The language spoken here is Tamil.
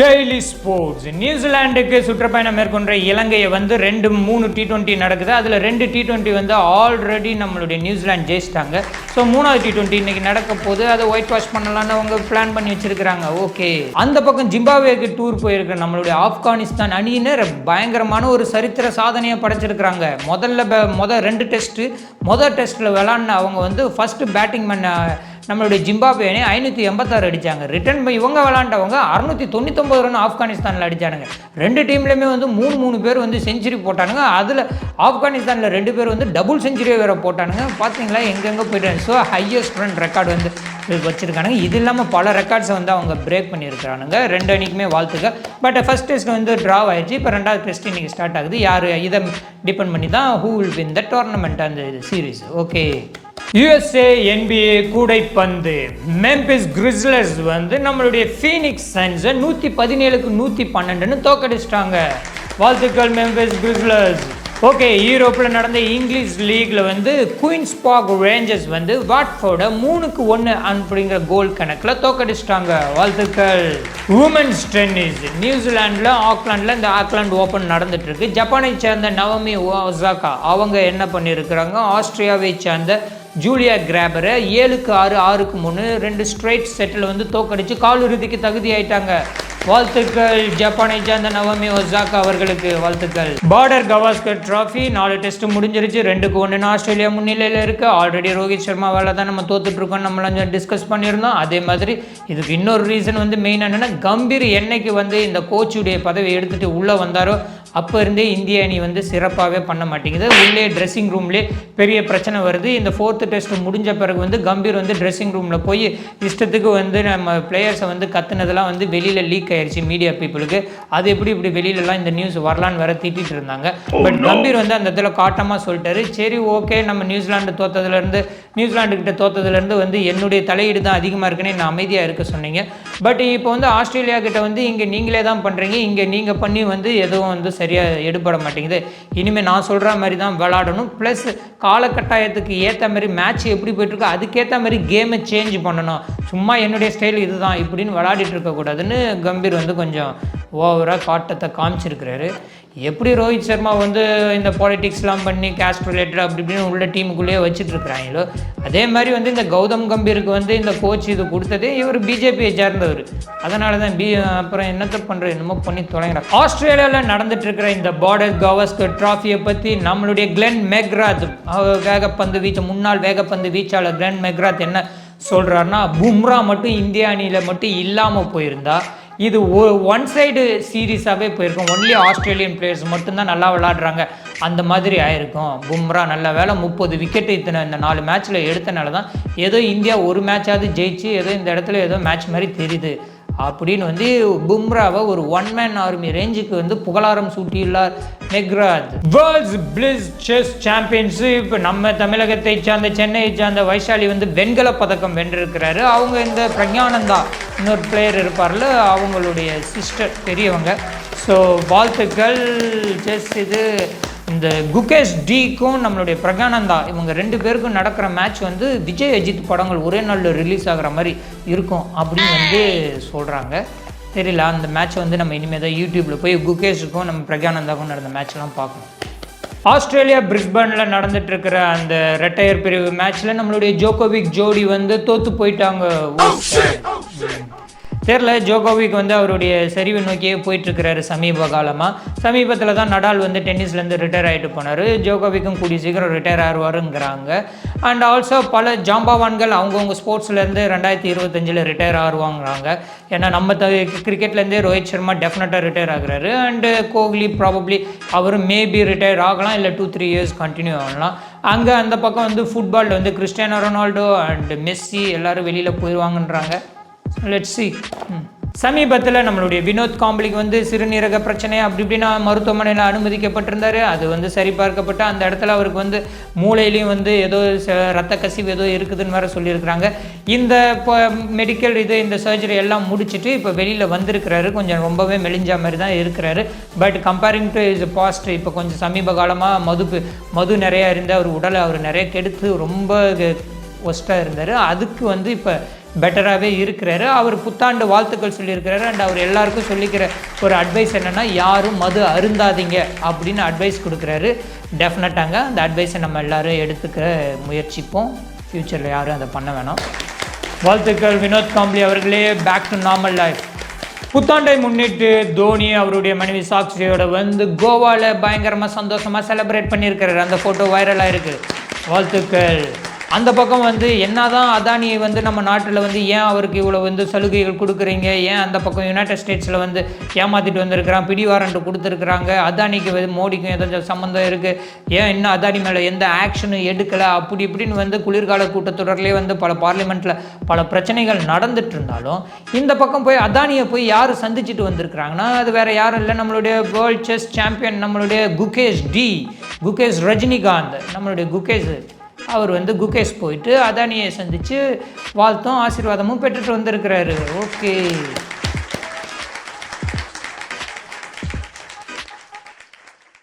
Daily sports. நியூசிலாண்டுக்கு சுற்றுப்பயணம் மேற்கொண்ட இலங்கையை வந்து ரெண்டு மூணு டி டுவெண்ட்டி நடக்குது. அதில் ரெண்டு டி டுவெண்ட்டி வந்து ஆல்ரெடி நம்மளுடைய நியூசிலாந்து ஜெயிச்சிட்டாங்க. ஸோ மூணாவது டி டுவெண்ட்டி இன்னைக்கு நடக்க போது அதை ஒயிட் வாஷ் பண்ணலாம்னு அவங்க பிளான் பண்ணி வச்சிருக்கிறாங்க. ஓகே அந்த பக்கம் ஜிம்பாவேக்கு டூர் போயிருக்கிற நம்மளுடைய ஆப்கானிஸ்தான் அணியினர் பயங்கரமான ஒரு சரித்திர சாதனையை படைச்சிருக்கிறாங்க. முதல்ல முதல் முத ரெண்டு டெஸ்ட்டு முதல் டெஸ்ட்டில் விளாட்ன அவங்க வந்து ஃபஸ்ட்டு பேட்டிங் பண்ண நம்மளுடைய ஜிம்பாப்வே ஐநூற்றி எண்பத்தாறு அடித்தாங்க ரிட்டர்ன் இவங்க விளாண்டவங்க அறுநூற்றி தொண்ணூத்தொம்பது ரன் ஆப்கானிஸ்தானில் அடிச்சானுங்க. ரெண்டு டீம்லேயுமே வந்து மூணு மூணு பேர் வந்து செஞ்சுரி போட்டானுங்க. அதில் ஆப்கானிஸ்தானில் ரெண்டு பேர் வந்து டபுள் செஞ்சுரியை வேறு போட்டானுங்க. பார்த்தீங்களா எங்கெங்கே போயிட்டாங்க ஸோ ஹையஸ்ட் ரன் ரெக்கார்டு வந்து வச்சுருக்கானுங்க. இது இல்லாமல் பல ரெக்கார்ட்ஸை வந்து அவங்க பிரேக் பண்ணியிருக்கிறானுங்க. ரெண்டு அணிக்குமே வாழ்த்துக்க பட் ஃபஸ்ட் டெஸ்ட் வந்து ட்ராவ் ஆயிடுச்சு இப்போ ரெண்டாவது டெஸ்ட் இன்றைக்கி ஸ்டார்ட் ஆகுது. யார் இதை டிபெண்ட் பண்ணி தான் who will win the tournament அந்த சீரீஸ் ஓகே யுஎஸ்ஏ என்பிஏ கூடைப்பந்து. மெம்பிஸ் கிரிஸ்லர்ஸ் வந்து நம்மளுடைய ஃபீனிக்ஸ் சன்ஸை நூற்றி பதினேழுக்கு நூற்றி பன்னெண்டுன்னு தோக்கடிச்சிட்டாங்க. வாழ்த்துக்கள் மெம்பிஸ் கிரிஸ்லர்ஸ் ஓகே யூரோப்பில் நடந்த இங்கிலீஷ் லீக்ல வந்து குயின்ஸ் பாக் ரேஞ்சர்ஸ் வந்து வாட்ஃபோர்டை மூணுக்கு ஒன்று அப்படிங்கிற கோல் கணக்கில் தோக்கடிச்சிட்டாங்க. வாழ்த்துக்கள். உமன்ஸ் டென்னிஸ் நியூசிலாண்டில் ஆக்லாண்டில் இந்த ஆக்லாண்ட் ஓப்பன் நடந்துட்டு இருக்கு ஜப்பானை சேர்ந்த நவமி ஒசாக்கா அவங்க என்ன பண்ணியிருக்கிறாங்க ஆஸ்திரியாவை சேர்ந்த ஜூலியா கிராபரை ஏழுக்கு ஆறு ஆறுக்கு மூணு ரெண்டு ஸ்ட்ரைட் செட்டில் வந்து தோக்கடிச்சு காலிறுதிக்கு தகுதி ஆயிட்டாங்க வாழ்த்துக்கள் ஜப்பானை சேர்ந்த நவமி ஒசாக் அவர்களுக்கு வாழ்த்துக்கள். பார்டர் கவாஸ்கர் டிராஃபி நாலு டெஸ்ட் முடிஞ்சிருச்சு. ரெண்டுக்கு ஒன்றுன்னு ஆஸ்திரேலியா முன்னிலையில் இருக்கு. ஆல்ரெடி ரோஹித் சர்மாவால் தான் நம்ம தோத்துட்டு இருக்கோம் நம்மளாம் டிஸ்கஸ் பண்ணியிருந்தோம். அதே மாதிரி இதுக்கு இன்னொரு ரீசன் வந்து மெயின் என்னென்னா கம்பீர் என்னைக்கு வந்து இந்த கோச்சுடைய பதவி எடுத்துட்டு உள்ளே வந்தாரோ அப்போ இருந்தே இந்திய அணி வந்து சிறப்பாகவே பண்ண மாட்டேங்குது. உள்ளே ட்ரெஸ்ஸிங் ரூம்லேயே பெரிய பிரச்சனை வருது. இந்த ஃபோர்த்து டெஸ்ட் முடிஞ்ச பிறகு வந்து கம்பீர் வந்து ட்ரெஸ்ஸிங் ரூமில் போய் இஷ்டத்துக்கு வந்து நம்ம பிளேயர்ஸை வந்து கத்துனதெல்லாம் வந்து வெளியில் லீக் ஆயிடுச்சு மீடியா பீப்புளுக்கு அது எப்படி இப்படி வெளியிலலாம் இந்த நியூஸ் வரலான்னு வேற திட்டிட்டு இருந்தாங்க. பட் கம்பீர் வந்து அந்த இடத்துல காட்டமாக சொல்லிட்டாரு. சரி ஓகே நம்ம நியூசிலாந்து தோத்ததுலேருந்து நியூசிலாந்து கிட்ட தோத்ததுலேருந்து வந்து என்னுடைய தலையீடு தான் அதிகமாக இருக்குன்னு நான் அமைதியாக இருக்க சொன்னீங்க. பட் இப்போ வந்து ஆஸ்திரேலியா கிட்ட வந்து இங்கே நீங்களே தான் பண்ணுறீங்க இங்கே நீங்கள் பண்ணி வந்து எதுவும் வந்து சரியாக எடுபட மாட்டேங்குது. இனிமேல் நான் சொல்கிற மாதிரி தான் விளாடணும். ப்ளஸ் காலகட்டாயத்துக்கு ஏற்ற மாதிரி மேட்ச் எப்படி போயிட்டுருக்கோ அதுக்கேற்ற மாதிரி கேமை சேஞ்ச் பண்ணணும். சும்மா என்னுடைய ஸ்டைல் இதுதான் இப்படின்னு விளாடிட்டு இருக்கக்கூடாதுன்னு கம்பீர் வந்து கொஞ்சம் ஓவராக காட்டத்தை காமிச்சிருக்கிறாரு. எப்படி ரோஹித் சர்மா வந்து இந்த பாலிடிக்ஸ்லாம் பண்ணி கேஸ்ட் ரிலேட்டட் அப்படி இப்படின்னு உள்ள டீமுக்குள்ளேயே வச்சுட்டு இருக்கிறாங்களோ அதே மாதிரி வந்து இந்த கௌதம் கம்பீருக்கு வந்து இந்த கோச் இது கொடுத்ததே இவர் பிஜேபியை சேர்ந்தவர். அதனால தான் பி அப்புறம் என்னத்தை பண்ணுற என்னமோ பண்ணி தொலைகிறார் ஆஸ்திரேலியாவில் நடந்துட்டு இருக்கிற இந்த பார்டர் கவாஸ்கர் ட்ராஃபியை பற்றி நம்மளுடைய கிளென் மெக்ராத் அவர் வேகப்பந்து வீச்சு முன்னாள் வேகப்பந்து வீச்சாளர் கிளென் மெக்ராத் என்ன சொல்கிறாருன்னா பும்ரா மட்டும் இந்திய அணியில் மட்டும் இல்லாமல் போயிருந்தா இது ஒன் சைடு சீரீஸாகவே போயிருக்கும். ஒன்லி ஆஸ்திரேலியன் பிளேயர்ஸ் மட்டும்தான் நல்லா விளாடுறாங்க. அந்த மாதிரி ஆயிருக்கும். பும்ரா நல்ல வேலை முப்பது விக்கெட் இத்தனை இந்த நாலு மேட்ச்சில் எடுத்தனால தான் ஏதோ இந்தியா ஒரு மேட்சாவது ஜெயிச்சு ஏதோ இந்த இடத்துல ஏதோ மேட்ச் மாதிரி தெரியுது. அப்படின்னு வந்து பும்ராவை ஒரு ஒன் மேன் ஆர்மி ரேஞ்சுக்கு வந்து புகழாரம் சூட்டியுள்ளார் McGrath. Worlds blitz chess championship நம்ம தமிழகத்தை சார்ந்த சென்னையை சார்ந்த வைஷாலி வந்து வெண்கல பதக்கம் வென்றிருக்கிறாரு. அவங்க இந்த பிரஜானந்தா. இன்னொரு பிளேயர் இருப்பார்ல அவங்களுடைய சிஸ்டர் பெரியவங்க. ஸோ வாழ்த்துக்கள் ஜஸ்ட் இது. இந்த குகேஷ் டிக்கும் நம்மளுடைய பிரகானந்தா இவங்க ரெண்டு பேருக்கும் நடக்கிற மேட்ச் வந்து விஜய் அஜித் படங்கள் ஒரே நாளில் ரிலீஸ் ஆகிற மாதிரி இருக்கும் அப்படின்னு வந்து சொல்கிறாங்க தெரியல அந்த மேட்ச் வந்து நம்ம இனிமேல் தான் யூடியூப்பில் போய் குகேஷுக்கும் நம்ம பிரகானந்தாக்கும் நடந்த மேட்ச்லாம் பார்க்கணும். ஆஸ்திரேலியா பிரிஸ்பனில் நடந்துட்டு இருக்கிற அந்த ரெட்டையர் பிரிவு மேட்ச்சில் நம்மளுடைய ஜோகோவிக் ஜோடி வந்து தோத்து போயிட்டாங்க. Oh, oh, தெரில ஜோகோவிக் வந்து அவருடைய சரிவை நோக்கியே போயிட்டுருக்கிறாரு சமீப காலமாக சமீபத்தில் தான் நடால் வந்து டென்னிஸ்லேருந்து ரிட்டையர் ஆகிட்டு போனார். ஜோகோவிக்கும் கூடிய சீக்கிரம் ரிட்டையர் ஆகுவாருங்கிறாங்க அண்ட் ஆல்சோ பல ஜாம்பவான்கள் அவங்கவுங்க ஸ்போர்ட்ஸ்லேருந்து ரெண்டாயிரத்தி இருபத்தஞ்சில் ரிட்டையர் ஆகுவாங்கிறாங்க ஏன்னா நம்ம த கிரிக்கெட்லேருந்தே ரோஹித் சர்மா டெஃபினட்டாக ரிட்டையர் ஆகுறாரு. அண்டு கோஹ்லி ப்ராபப்ளி அவரும் மேபி ரிட்டையர் ஆகலாம் இல்லை டூ த்ரீ இயர்ஸ் கண்டினியூ ஆகலாம். அங்கே அந்த பக்கம் வந்து ஃபுட்பாலில் வந்து கிறிஸ்டியானோ ரொனால்டோ அண்ட் மெஸ்ஸி எல்லோரும் வெளியில் போயிடுவாங்கன்றாங்க லெட் சி சமீபத்தில் நம்மளுடைய வினோத் காம்பளிக்கு வந்து சிறுநீரக பிரச்சனை அப்படி இப்படின்னா மருத்துவமனையில் அனுமதிக்கப்பட்டிருந்தார். அது வந்து சரி பார்க்கப்பட்டு அந்த இடத்துல அவருக்கு வந்து மூளையிலையும் வந்து ஏதோ ச- ரத்த கசிவு ஏதோ இருக்குதுன்னு வேற சொல்லியிருக்கிறாங்க. இந்த இப்போ மெடிக்கல் இது இந்த சர்ஜரி எல்லாம் முடிச்சுட்டு இப்போ வெளியில் வந்திருக்கிறாரு. கொஞ்சம் ரொம்பவே மெலிஞ்ச மாதிரி தான் இருக்கிறாரு. But comparing to his past இப்போ கொஞ்சம் சமீப காலமாக மது மது நிறையா இருந்து அவர் உடலை அவர் நிறைய கெடுத்து ரொம்ப ஒஸ்ட்டாக இருந்தார். அதுக்கு வந்து இப்போ பெட்டராகவே இருக்கிறாரு. அவர் புத்தாண்டு வாழ்த்துக்கள் சொல்லியிருக்கிறாரு. அண்ட் அவர் எல்லாருக்கும் சொல்லிக்கிற ஒரு அட்வைஸ் என்னென்னா யாரும் மது அருந்தாதீங்க அப்படின்னு அட்வைஸ் கொடுக்குறாரு. டெஃபினட்டாங்க அந்த அட்வைஸை நம்ம எல்லாரும் எடுத்துக்க முயற்சிப்போம். ஃப்யூச்சரில் யாரும் அதை பண்ண வேணாம். வாழ்த்துக்கள் வினோத் காம்ப்ளி அவர்களே. பேக் டு நார்மல் லைஃப் புத்தாண்டை முன்னிட்டு தோனி அவருடைய மனைவி சாக்ஷியோட வந்து கோவாவில் பயங்கரமாக சந்தோஷமாக செலிப்ரேட் பண்ணியிருக்கிறாரு. அந்த ஃபோட்டோ வைரலாக இருக்குது வாழ்த்துக்கள். அந்த பக்கம் வந்து என்னதான் அதானியை வந்து நம்ம நாட்டில் வந்து ஏன் அவருக்கு இவ்வளோ வந்து சலுகைகள் கொடுக்குறீங்க? ஏன் அந்த பக்கம் யுனைடெட் ஸ்டேட்ஸில் வந்து ஏமாற்றிட்டு வந்திருக்கிறான்? பிடி வாரண்ட் கொடுத்துருக்குறாங்க. அதானிக்கு வந்து மோடிக்கும் ஏதோ சம்மந்தம் இருக்குது ஏன் இன்னும் அதானி மேலே எந்த ஆக்ஷனும் எடுக்கலை? அப்படி இப்படின்னு வந்து குளிர்கால கூட்டத்தொடர்லேயே வந்து பல பார்லிமெண்ட்டில் பல பிரச்சனைகள் நடந்துட்டு இருந்தாலும் இந்த பக்கம் போய் அதானியை போய் யார் சந்திச்சுட்டு வந்திருக்கிறாங்கன்னா அது வேறு யாரும் இல்லை. நம்மளுடைய வேர்ல்ட் செஸ் சாம்பியன் நம்மளுடைய குகேஷ் டி குகேஷ் ரஜினிகாந்த் நம்மளுடைய குகேஷ் அவர் வந்து குகேஷ் போயிட்டு அதானியை சந்தித்து வாழ்த்தும் ஆசீர்வாதமும் பெற்றுட்டு வந்திருக்கிறாரு. ஓகே.